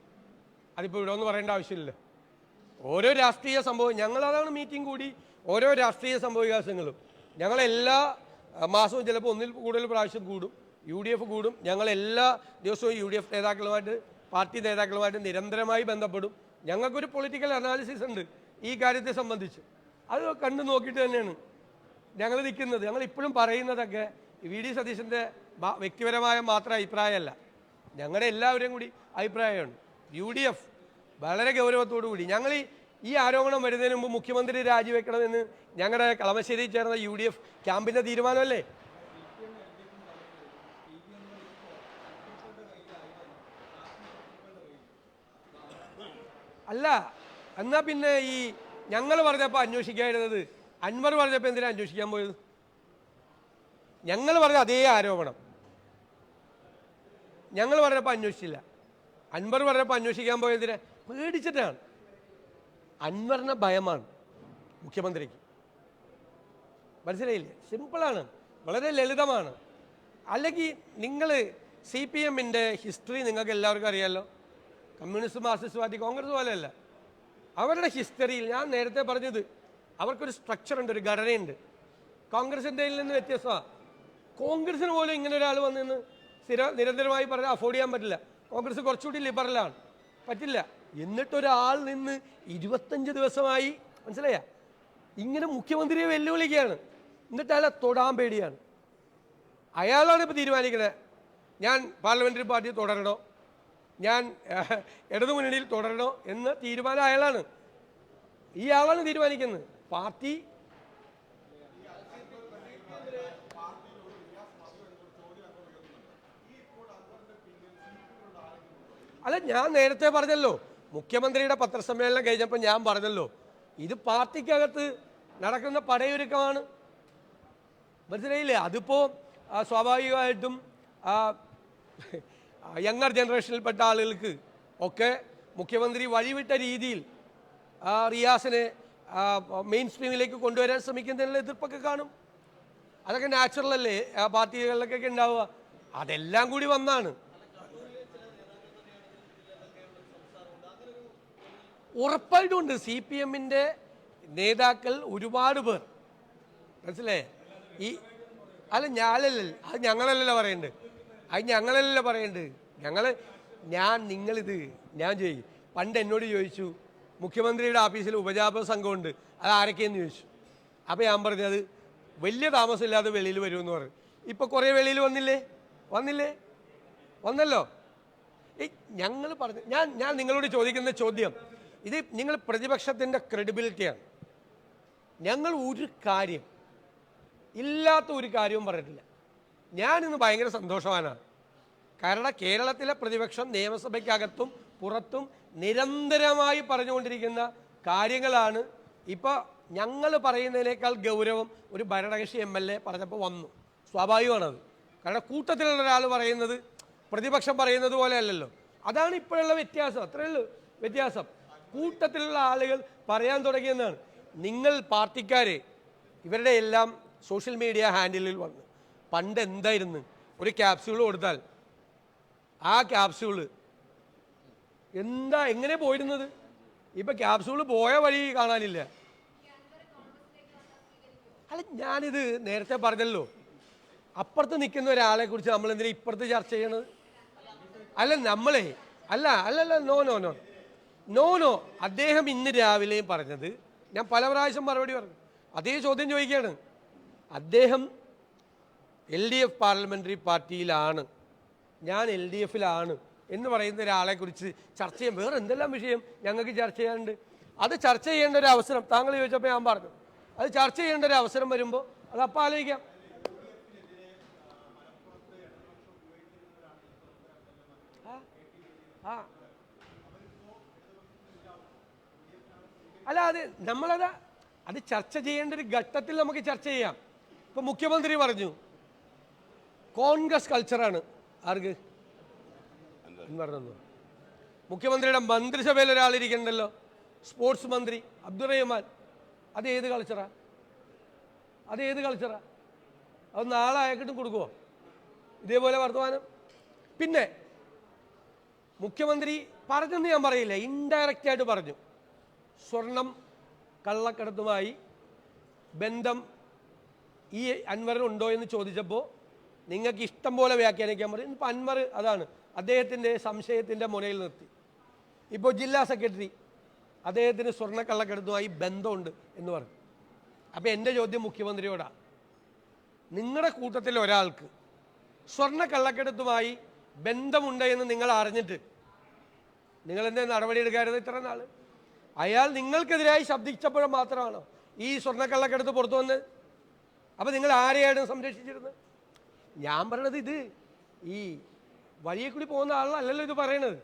അതിപ്പോ ഇവിടെ ഒന്നും പറയേണ്ട ആവശ്യമില്ല. ഓരോ രാഷ്ട്രീയ സംഭവം ഞങ്ങളതാണ് മീറ്റിംഗ് കൂടി. ഓരോ രാഷ്ട്രീയ സംഭവ വികാസങ്ങളും ഞങ്ങളെല്ലാ മാസവും ചിലപ്പോൾ ഒന്നിൽ കൂടുതൽ പ്രാവശ്യം കൂടും. യു ഡി എഫ് കൂടും. ഞങ്ങളെല്ലാ ദിവസവും യു ഡി എഫ് നേതാക്കളുമായിട്ട് പാർട്ടി നേതാക്കളുമായിട്ട് നിരന്തരമായി ബന്ധപ്പെടും. ഞങ്ങൾക്കൊരു പൊളിറ്റിക്കൽ അനാലിസിസ് ഉണ്ട് ഈ കാര്യത്തെ സംബന്ധിച്ച്. അത് കണ്ടു നോക്കിയിട്ട് തന്നെയാണ് ഞങ്ങൾ നിൽക്കുന്നത്. ഞങ്ങൾ ഇപ്പോഴും പറയുന്നതൊക്കെ വി ഡി സതീശന്റെ വ്യക്തിപരമായ മാത്രം അഭിപ്രായമല്ല. ഞങ്ങളുടെ എല്ലാവരും കൂടി അഭിപ്രായമാണ്. യു ഡി എഫ് വളരെ ഗൗരവത്തോടു കൂടി ഞങ്ങൾ ഈ ആരോപണം വരുന്നതിന് മുമ്പ് മുഖ്യമന്ത്രി രാജിവെക്കണമെന്ന് ഞങ്ങളുടെ കളമശ്ശേരിയിൽ ചേർന്ന യു ഡി എഫ് ക്യാമ്പിന്റെ തീരുമാനമല്ലേ? അല്ല എന്നാ പിന്നെ ഈ ഞങ്ങൾ പറഞ്ഞപ്പോൾ അന്വേഷിക്കാതിരുന്നത് അൻവർ പറഞ്ഞപ്പോൾ എന്തിനാ അന്വേഷിക്കാൻ പോയത്? ഞങ്ങൾ പറഞ്ഞ അതേ ആരോപണം. ഞങ്ങൾ പറഞ്ഞപ്പോൾ അന്വേഷിച്ചില്ല. അൻവർ പറഞ്ഞപ്പോൾ അന്വേഷിക്കാൻ പോയതിനെ പേടിച്ചിട്ടാണ്. അൻവറിനെ ഭയമാണ് മുഖ്യമന്ത്രിക്ക്. മനസ്സിലായില്ലേ? സിമ്പിളാണ്. വളരെ ലളിതമാണ്. അല്ലെങ്കിൽ നിങ്ങൾ സി പി എമ്മിന്റെ ഹിസ്റ്ററി നിങ്ങൾക്ക് എല്ലാവർക്കും അറിയാമല്ലോ കമ്മ്യൂണിസ്റ്റ് മാർക്സിസ്റ്റ് പാർട്ടി കോൺഗ്രസ് പോലെയല്ല. അവരുടെ ഹിസ്റ്ററിയിൽ ഞാൻ നേരത്തെ പറഞ്ഞത് അവർക്കൊരു സ്ട്രക്ചർ ഉണ്ട് ഒരു ഘടനയുണ്ട്. കോൺഗ്രസിന്റെ നിന്ന് വ്യത്യസ്തമാണ് കോൺഗ്രസിന് പോലും ഇങ്ങനെ ഒരാൾ വന്നിന്ന് സ്ഥിര നിരന്തരമായി പറഞ്ഞാൽ അഫോർഡ് ചെയ്യാൻ പറ്റില്ല. കോൺഗ്രസ് കുറച്ചുകൂടി ലിബറലാണ് പറ്റില്ല. എന്നിട്ടൊരാൾ നിന്ന് ഇരുപത്തഞ്ച് ദിവസമായി മനസ്സിലായ? ഇങ്ങനെ മുഖ്യമന്ത്രിയെ വെല്ലുവിളിക്കുകയാണ്. എന്നിട്ട് അയാളെ തൊടാൻ പേടിയാണ്. അയാളാണ് ഇപ്പോൾ തീരുമാനിക്കുന്നത് ഞാൻ പാർലമെന്ററി പാർട്ടി തുടരണോ? ഞാൻ ഇടതു മുന്നണിയിൽ തുടരണോ എന്ന് തീരുമാനം അയാളാണ്. ഈ ആളാണ് തീരുമാനിക്കുന്നത്. പാർട്ടി അല്ല ഞാൻ നേരത്തെ പറഞ്ഞല്ലോ മുഖ്യമന്ത്രിയുടെ പത്രസമ്മേളനം കഴിഞ്ഞപ്പോൾ ഞാൻ പറഞ്ഞല്ലോ ഇത് പാർട്ടിക്കകത്ത് നടക്കുന്ന പടയൊരുക്കമാണ്. മനസ്സിലായില്ലേ? അതിപ്പോൾ സ്വാഭാവികമായിട്ടും യങ്ങർ ജനറേഷനിൽപ്പെട്ട ആളുകൾക്ക് ഒക്കെ മുഖ്യമന്ത്രി വഴിവിട്ട രീതിയിൽ റിയാസിനെ മെയിൻ സ്ട്രീമിലേക്ക് കൊണ്ടുവരാൻ ശ്രമിക്കുന്നതിനുള്ള എതിർപ്പൊക്കെ കാണും. അതൊക്കെ നാച്ചുറൽ അല്ലേ പാർട്ടികളിലൊക്കെ ഉണ്ടാവുക. അതെല്ലാം കൂടി വന്നാണ്. ഉറപ്പായിട്ടും ഉണ്ട് സി പി എമ്മിന്റെ നേതാക്കൾ ഒരുപാട് പേർ. മനസ്സിലേ ഈ അല്ല ഞാനല്ലല്ലോ അത് ഞങ്ങളല്ലല്ലോ പറയണ്ട്. അത് ഞങ്ങളല്ലല്ലോ പറയണ്ട്. ഞങ്ങൾ ഞാൻ നിങ്ങളിത് ഞാൻ ചോദിക്കും പണ്ട് എന്നോട് ചോദിച്ചു മുഖ്യമന്ത്രിയുടെ ഓഫീസിൽ ഉപജാപ സംഘമുണ്ട് അത് ആരൊക്കെയെന്ന് ചോദിച്ചു. അപ്പോൾ ഞാൻ പറഞ്ഞത് വലിയ താമസമില്ലാതെ വെളിയിൽ വരുമെന്ന് പറഞ്ഞു. ഇപ്പോൾ കുറേ വെളിയിൽ വന്നില്ലേ? വന്നില്ലേ? വന്നല്ലോ? ഞങ്ങൾ പറഞ്ഞു ഞാൻ ഞാൻ നിങ്ങളോട് ചോദിക്കുന്ന ചോദ്യം ഇത് നിങ്ങൾ പ്രതിപക്ഷത്തിന്റെ ക്രെഡിബിലിറ്റിയാണ് ഞങ്ങൾ ഒരു കാര്യം ഇല്ലാത്ത ഒരു കാര്യവും പറഞ്ഞിട്ടില്ല. ഞാനിന്ന് ഭയങ്കര സന്തോഷവാനാണ്. കാരണം കേരളത്തിലെ പ്രതിപക്ഷം നിയമസഭയ്ക്കകത്തും പുറത്തും നിരന്തരമായി പറഞ്ഞുകൊണ്ടിരിക്കുന്ന കാര്യങ്ങളാണ്. ഇപ്പോൾ ഞങ്ങൾ പറയുന്നതിനേക്കാൾ ഗൗരവം ഒരു ഭരണകക്ഷി എം എൽ എ പറഞ്ഞപ്പോൾ വന്നു. സ്വാഭാവികമാണത്. കാരണം കൂട്ടത്തിലുള്ള ഒരാൾ പറയുന്നത് പ്രതിപക്ഷം പറയുന്നത് പോലെ അല്ലല്ലോ. അതാണ് ഇപ്പോഴുള്ള വ്യത്യാസം. അത്രയേ ഉള്ളൂ വ്യത്യാസം. കൂട്ടത്തിലുള്ള ആളുകൾ പറയാൻ തുടങ്ങിയെന്നാണ്. നിങ്ങൾ പാർട്ടിക്കാരെ ഇവരുടെ എല്ലാം സോഷ്യൽ മീഡിയ ഹാൻഡിലിൽ വന്ന്. പണ്ട് എന്തായിരുന്നു? ഒരു ക്യാപ്സ്യൂൾ കൊടുത്താൽ ആ ക്യാപ്സ്യൂൾ എന്താ എങ്ങനെ പോയിരുന്നത്? ഇപ്പൊ ക്യാപ്സ്യൂൾ പോയ വഴി കാണാനില്ല. അല്ല ഞാനിത് നേരത്തെ പറഞ്ഞല്ലോ. അപ്പുറത്ത് നിൽക്കുന്ന ഒരാളെ കുറിച്ച് നമ്മൾ എന്തിനാ ഇപ്പുറത്ത് ചർച്ച ചെയ്യണത്? അല്ല നമ്മളെ അല്ല അല്ലല്ല no no no no no അദ്ദേഹം ഇന്ന് രാവിലെയും പറഞ്ഞത് ഞാൻ പല പ്രാവശ്യം മറുപടി പറഞ്ഞു. അതേ ചോദ്യം ചോദിക്കുകയാണ്. അദ്ദേഹം എൽ ഡി എഫ് പാർലമെന്ററി പാർട്ടിയിലാണ്. ഞാൻ എൽ ഡി എഫിലാണ് എന്ന് പറയുന്ന ഒരാളെ കുറിച്ച് ചർച്ച ചെയ്യാൻ വേറെ എന്തെല്ലാം വിഷയം ഞങ്ങൾക്ക് ചർച്ച ചെയ്യാനുണ്ട്? അത് ചർച്ച ചെയ്യേണ്ട ഒരു അവസരം താങ്കൾ ചോദിച്ചപ്പോൾ ഞാൻ പറഞ്ഞു. അത് ചർച്ച ചെയ്യേണ്ട ഒരു അവസരം വരുമ്പോൾ അത് അപ്പം ആലോചിക്കാം. ആ. അല്ല അത് നമ്മളത് അത് ചർച്ച ചെയ്യേണ്ട ഒരു ഘട്ടത്തിൽ നമുക്ക് ചർച്ച ചെയ്യാം. ഇപ്പൊ മുഖ്യമന്ത്രി പറഞ്ഞു കോൺഗ്രസ് കൾച്ചറാണ്. ആർക്ക്? പറഞ്ഞു മുഖ്യമന്ത്രിയുടെ മന്ത്രിസഭയിൽ ഒരാളിരിക്കണ്ടല്ലോ സ്പോർട്സ് മന്ത്രി അബ്ദുറഹിമാൻ. അത് ഏത് കൾച്ചറാ? അത് ഏത് കൾച്ചറാ? അത് നാളെ അയക്കിട്ടും കൊടുക്കുമോ ഇതേപോലെ വർത്തമാനം. പിന്നെ മുഖ്യമന്ത്രി പറഞ്ഞെന്ന് ഞാൻ പറയില്ല ഇൻഡയറക്റ്റ് ആയിട്ട് പറഞ്ഞു. സ്വർണം കള്ളക്കടത്തുമായി ബന്ധം ഈ അൻവറിനുണ്ടോ എന്ന് ചോദിച്ചപ്പോൾ നിങ്ങൾക്ക് ഇഷ്ടം പോലെ വ്യാഖ്യാനിക്കാൻ പറയും. ഇപ്പം അൻവർ അതാണ് അദ്ദേഹത്തിന്റെ സംശയത്തിന്റെ മുനയിൽ നിർത്തി. ഇപ്പോൾ ജില്ലാ സെക്രട്ടറി അദ്ദേഹത്തിന് സ്വർണക്കള്ളക്കടത്തുമായി ബന്ധമുണ്ട് എന്ന് പറഞ്ഞു. അപ്പോൾ എന്റെ ചോദ്യം മുഖ്യമന്ത്രിയോടാണ് നിങ്ങളുടെ കൂട്ടത്തിൽ ഒരാൾക്ക് സ്വർണക്കള്ളക്കടത്തുമായി ബന്ധമുണ്ട് എന്ന് നിങ്ങൾ അറിഞ്ഞിട്ട് നിങ്ങൾ എന്തേ നടപടിയെടുക്കാറുണ്ട് ഇത്ര നാൾ അയാൾ നിങ്ങൾക്കെതിരായി ശബ്ദിച്ചപ്പോൾ മാത്രമാണ് ഈ സ്വർണക്കള്ളക്കടത്ത് പുറത്തു വന്ന്? അപ്പോൾ നിങ്ങൾ ആരെയാണ് സംരക്ഷിച്ചിരുന്നത്? ഞാൻ പറയണത് ഇത് ഈ വഴിയെ കൂടി പോകുന്ന ആളല്ലല്ലോ ഇത് പറയണത്.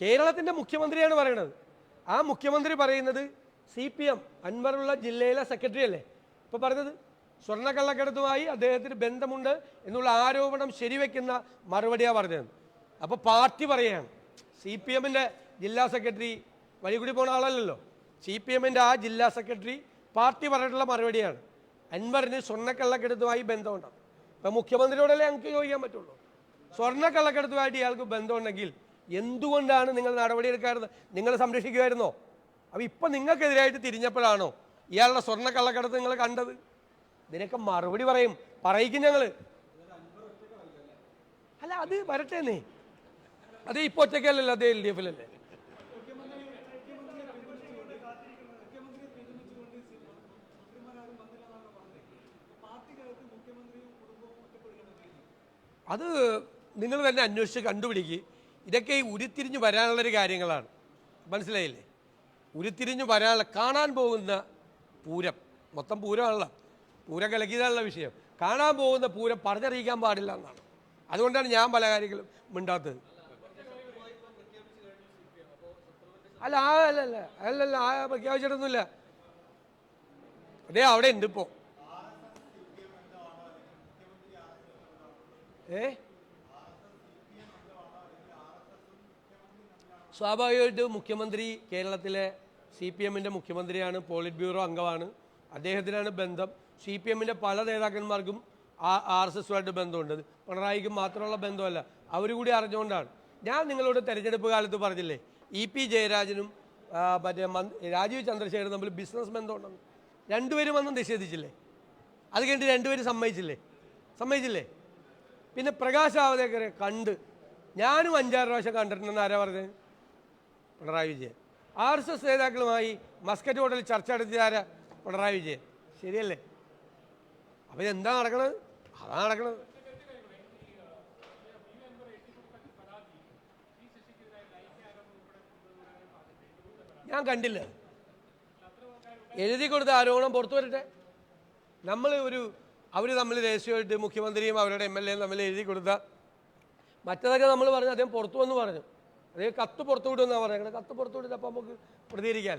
കേരളത്തിന്റെ മുഖ്യമന്ത്രിയാണ് പറയണത്. ആ മുഖ്യമന്ത്രി പറയുന്നത് സി പി എം അൻവറുള്ള ജില്ലയിലെ സെക്രട്ടറി അല്ലേ? ഇപ്പോൾ പറഞ്ഞത് സ്വർണക്കള്ളക്കടത്തുമായി അദ്ദേഹത്തിന് ബന്ധമുണ്ട് എന്നുള്ള ആരോപണം ശരിവെക്കുന്ന മറുപടിയാണ് പറഞ്ഞത്. അപ്പോൾ പാർട്ടി പറയുകയാണ് സി പി എമ്മിന്റെ ജില്ലാ സെക്രട്ടറി വഴി കൂടി പോണ ആളല്ലല്ലോ. സി പി എമ്മിന്റെ ആ ജില്ലാ സെക്രട്ടറി പാർട്ടി പറഞ്ഞിട്ടുള്ള മറുപടിയാണ്. അൻവറിന് സ്വർണക്കള്ളക്കെടുത്തുമായി ബന്ധമുണ്ടാവും. ഇപ്പം മുഖ്യമന്ത്രിയോടല്ലേ ഞങ്ങൾക്ക് ചോദിക്കാൻ പറ്റുള്ളൂ? സ്വർണക്കള്ളക്കെടുത്തുമായിട്ട് ഇയാൾക്ക് ബന്ധമുണ്ടെങ്കിൽ എന്തുകൊണ്ടാണ് നിങ്ങൾ നടപടിയെടുക്കാറുള്ളത് നിങ്ങൾ സംരക്ഷിക്കുമായിരുന്നോ? അപ്പോൾ ഇപ്പം നിങ്ങൾക്കെതിരായിട്ട് തിരിഞ്ഞപ്പോഴാണോ ഇയാളുടെ സ്വർണക്കള്ളക്കെടുത്ത് കള്ളക്കടത്ത് നിങ്ങൾ കണ്ടത്? ഇതിനൊക്കെ മറുപടി പറയും. പറയിക്കും ഞങ്ങൾ അല്ല അത് വരട്ടേന്നേ. അത് ഇപ്പോൾ ഒറ്റയ്ക്കല്ലല്ലോ അതേ എൽ ഡി എഫിലല്ലേ അത് നിങ്ങൾ തന്നെ അന്വേഷിച്ച് കണ്ടുപിടിക്കുക ഇതൊക്കെ ഈ ഉരുത്തിരിഞ്ഞ് വരാനുള്ളൊരു കാര്യങ്ങളാണ്. മനസ്സിലായില്ലേ? ഉരുത്തിരിഞ്ഞ് വരാനുള്ള കാണാൻ പോകുന്ന പൂരം. മൊത്തം പൂരമാണല്ലോ. പൂരം കലക്കിയതാണുള്ള വിഷയം. കാണാൻ പോകുന്ന പൂരം പറഞ്ഞറിയിക്കാൻ പാടില്ല എന്നാണ്. അതുകൊണ്ടാണ് ഞാൻ പല കാര്യങ്ങളും മിണ്ടാത്തത്. അല്ല ആ അല്ല അല്ലല്ല ആ പ്രഖ്യാപിച്ചിട്ടൊന്നുമില്ല. അതേ അവിടെ ഉണ്ട് ഇപ്പോൾ ഏ? സ്വാഭാവികമായിട്ട് മുഖ്യമന്ത്രി കേരളത്തിലെ സി പി എമ്മിന്റെ മുഖ്യമന്ത്രിയാണ് പോളിറ്റ് ബ്യൂറോ അംഗമാണ്. അദ്ദേഹത്തിനാണ് ബന്ധം. സി പി എമ്മിന്റെ പല നേതാക്കന്മാർക്കും ആർ എസ് എസുമായിട്ട് ബന്ധമുണ്ട്. പിണറായിക്ക് മാത്രമുള്ള ബന്ധമല്ല അവർ കൂടി അറിഞ്ഞുകൊണ്ടാണ്. ഞാൻ നിങ്ങളോട് തെരഞ്ഞെടുപ്പ് കാലത്ത് പറഞ്ഞില്ലേ ഇ പി ജയരാജനും മറ്റേ രാജീവ് ചന്ദ്രശേഖരനും തമ്മിൽ ബിസിനസ് ബന്ധമുണ്ടെന്ന്. രണ്ടുപേരും വന്നും നിഷേധിച്ചില്ലേ? അത് കഴിഞ്ഞിട്ട് രണ്ടുപേരും സമ്മതിച്ചില്ലേ? സമ്മതിച്ചില്ലേ? പിന്നെ പ്രകാശ് ജാവദേക്കറെ കണ്ട്. ഞാനും അഞ്ചാറ് പ്രാവശ്യം കണ്ടിട്ടുണ്ടെന്ന് ആരാ പറഞ്ഞത് Pinarayi Vijayan. R S S നേതാക്കളുമായി മസ്കറ്റ് ഹോട്ടലിൽ ചർച്ച നടത്തിയ ആരാ? പിണറായി വിജയൻ. ശരിയല്ലേ? അപ്പം എന്താ നടക്കണത് അതാ നടക്കണത് ഞാൻ കണ്ടില്ല. എഴുതി കൊടുത്ത ആരോപണം പുറത്തു വരട്ടെ. നമ്മൾ ഒരു അവർ തമ്മിൽ ദേശീയമായിട്ട് മുഖ്യമന്ത്രിയും അവരുടെ എം എൽ എയും തമ്മിൽ എഴുതി കൊടുത്ത മറ്റതൊക്കെ നമ്മൾ പറഞ്ഞു അദ്ദേഹം പുറത്തു വന്ന് പറഞ്ഞു. അദ്ദേഹം കത്ത് പുറത്തു വിടുമെന്നാണ് പറഞ്ഞത്. കത്ത് പുറത്തു വിടില്ല അപ്പോൾ നമുക്ക് പ്രതികരിക്കാൻ